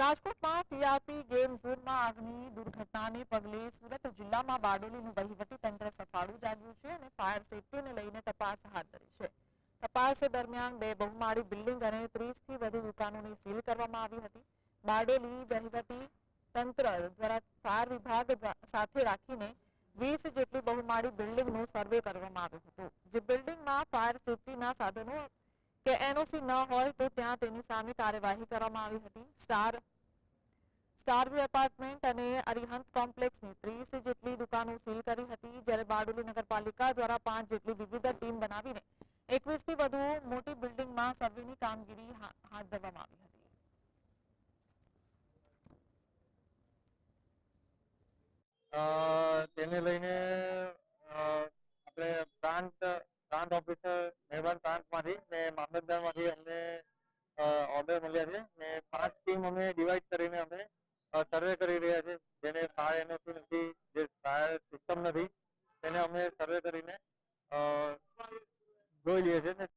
રાજકોટમાં TRP game ઝોનમાં આગની દુર્ઘટનાને પગલે સુરત જિલ્લામાં બારડોલીનું વહીવટી તંત્ર સફાળું જાગ્યું છે અને ફાયર સેફટીને લઈને તપાસ હાથ ધરી છે. તપાસ દરમિયાન બે બહુમાળી બિલ્ડિંગ અને ત્રીસથી વધુ દુકાનોની સીલ કરવામાં આવી હતી. બારડોલી વહીવટી તંત્ર દ્વારા ફાયર વિભાગ સાથે રાખીને વીસ જેટલી બહુમાળી બિલ્ડિંગનો સર્વે કરવામાં આવ્યો હતો. જે બિલ્ડિંગમાં ફાયર સેફટીના સાધનો કે એનઓસી ન હોય તો ત્યાં તેની સામે કાર્યવાહી કરવામાં આવી હતી. સ્ટાર સ્ટારવ્યુ એપાર્ટમેન્ટ અને અરિહંત કોમ્પ્લેક્સની ત્રીસ જેટલી દુકાનો સીલ કરી હતી, જ્યારે બારડોલી નગરપાલિકા દ્વારા પાંચ જેટલી વિવિધ ટીમ બનાવીને એકવીસથી વધુ મોટી બિલ્ડિંગમાં સર્વેની કામગીરી હાથ ધરવામાં આવી હતી. તેને લઈને આપણે પ્રાંત પ્રાંત ઓફિસર મહેરબાન પ્રાંતમાંથી ને મામલતદારમાંથી અમને ઓર્ડર મળ્યા છે. ને પાંચ ટીમ અમે ડિવાઈડ કરીને અમે સર્વે કરી રહ્યા છે જેને ફાયર એનઓસી નથી, જે ફાયર સિસ્ટમ નથી, તેને અમે સર્વે કરીને જોઈ લઈએ છીએ.